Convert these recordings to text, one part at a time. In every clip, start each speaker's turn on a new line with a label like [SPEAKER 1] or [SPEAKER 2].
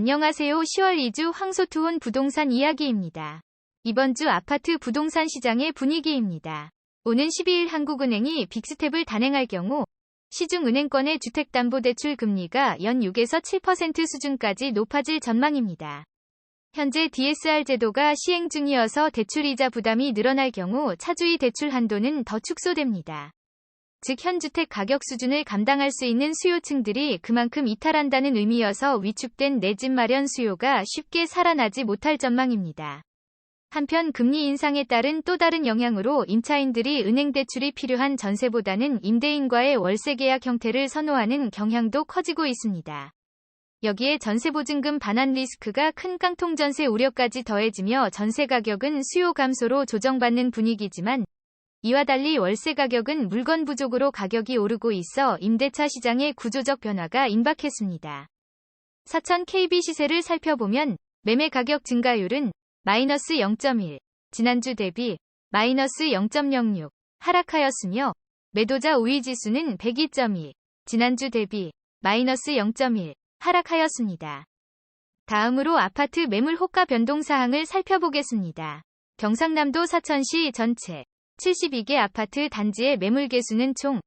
[SPEAKER 1] 안녕하세요. 10월 2주 황소투혼 부동산 이야기입니다. 이번 주 아파트 부동산 시장의 분위기입니다. 오는 12일 한국은행이 빅스텝을 단행할 경우 시중은행권의 주택담보대출 금리가 연 6에서 7% 수준까지 높아질 전망입니다. 현재 DSR 제도가 시행 중이어서 대출이자 부담이 늘어날 경우 차주의 대출 한도는 더 축소됩니다. 즉 현주택 가격 수준을 감당할 수 있는 수요층들이 그만큼 이탈한다는 의미여서 위축된 내 집 마련 수요가 쉽게 살아나지 못할 전망입니다. 한편 금리 인상에 따른 또 다른 영향으로 임차인들이 은행 대출이 필요한 전세보다는 임대인과의 월세 계약 형태를 선호하는 경향도 커지고 있습니다. 여기에 전세보증금 반환 리스크가 큰 깡통 전세 우려까지 더해지며 전세 가격은 수요 감소로 조정받는 분위기지만 이와 달리 월세 가격은 물건 부족으로 가격이 오르고 있어 임대차 시장의 구조적 변화가 임박했습니다. 사천 KB 시세를 살펴보면 매매 가격 증가율은 마이너스 0.1, 지난주 대비 마이너스 0.06 하락하였으며 매도자 우위 지수는 102.2, 지난주 대비 마이너스 0.1 하락하였습니다. 다음으로 아파트 매물 호가 변동 사항을 살펴보겠습니다. 경상남도 사천시 전체 72개 아파트 단지의 매물 개수는 총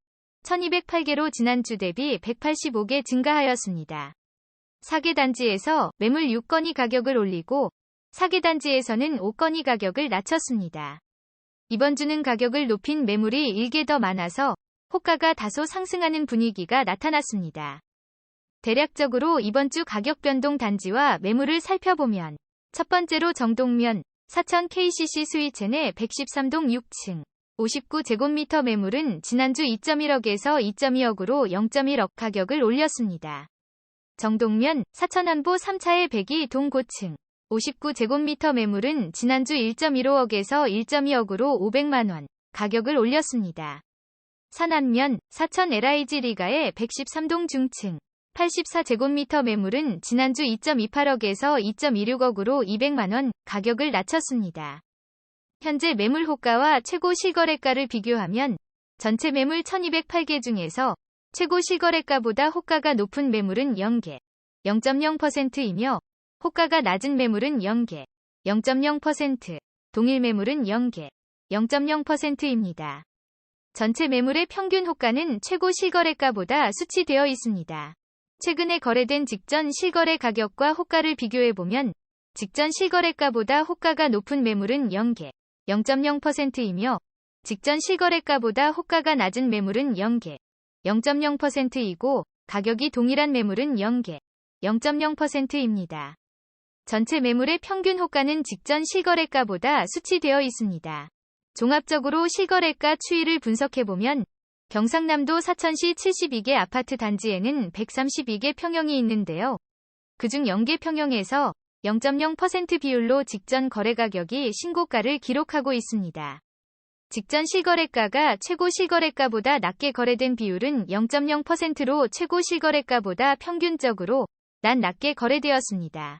[SPEAKER 1] 1208개로 지난주 대비 185개 증가하였습니다. 4개 단지에서 매물 6건이 가격을 올리고 4개 단지에서는 5건이 가격을 낮췄습니다. 이번 주는 가격을 높인 매물이 1개 더 많아서 호가가 다소 상승하는 분위기가 나타났습니다. 대략적으로 이번 주 가격 변동 단지와 매물을 살펴보면 첫 번째로 정동면 사천 KCC 스위첸의 113동 6층 59제곱미터 매물은 지난주 2.1억에서 2.2억으로 0.1억 가격을 올렸습니다. 정동면 사천안보 3차의 102동 고층 59제곱미터 매물은 지난주 1.15억에서 1.2억으로 500만원 가격을 올렸습니다. 산안면 사천 LIG 리가의 113동 중층 84제곱미터 매물은 지난주 2.28억에서 2.26억으로 200만원 가격을 낮췄습니다. 현재 매물 호가와 최고 실거래가를 비교하면 전체 매물 1208개 중에서 최고 실거래가보다 호가가 높은 매물은 0개, 0.0%이며 호가가 낮은 매물은 0개, 0.0%, 동일 매물은 0개, 0.0%입니다. 전체 매물의 평균 호가는 최고 실거래가보다 수치되어 있습니다. 최근에 거래된 직전 실거래 가격과 호가를 비교해보면 직전 실거래가보다 호가가 높은 매물은 0개, 0.0%이며 직전 실거래가보다 호가가 낮은 매물은 0개, 0.0%이고 가격이 동일한 매물은 0개, 0.0%입니다. 전체 매물의 평균 호가는 직전 실거래가보다 수치되어 있습니다. 종합적으로 실거래가 추이를 분석해보면 경상남도 사천시 72개 아파트 단지에는 132개 평형이 있는데요. 그중 0개 평형에서 0.0% 비율로 직전 거래 가격이 신고가를 기록하고 있습니다. 직전 실거래가가 최고 실거래가보다 낮게 거래된 비율은 0.0%로 최고 실거래가보다 평균적으로 난 낮게 거래되었습니다.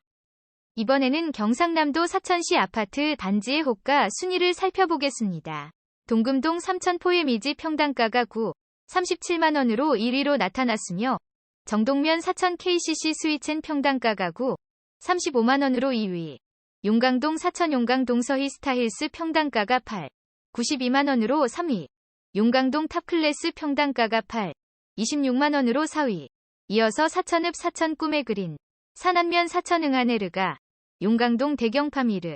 [SPEAKER 1] 이번에는 경상남도 사천시 아파트 단지의 호가 순위를 살펴보겠습니다. 동금동 삼천포의미지 평당가가 9, 37만원으로 1위로 나타났으며 정동면 사천 KCC 스위첸 평당가가 9, 35만원으로 2위. 용강동 사천 용강동 서희 스타힐스 평당가가 8, 92만원으로 3위. 용강동 탑클래스 평당가가 8, 26만원으로 4위. 이어서 사천읍 사천 꿈의 그린, 산안면 사천 응아네르가, 용강동 대경파미르,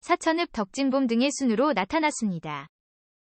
[SPEAKER 1] 사천읍 덕진봄 등의 순으로 나타났습니다.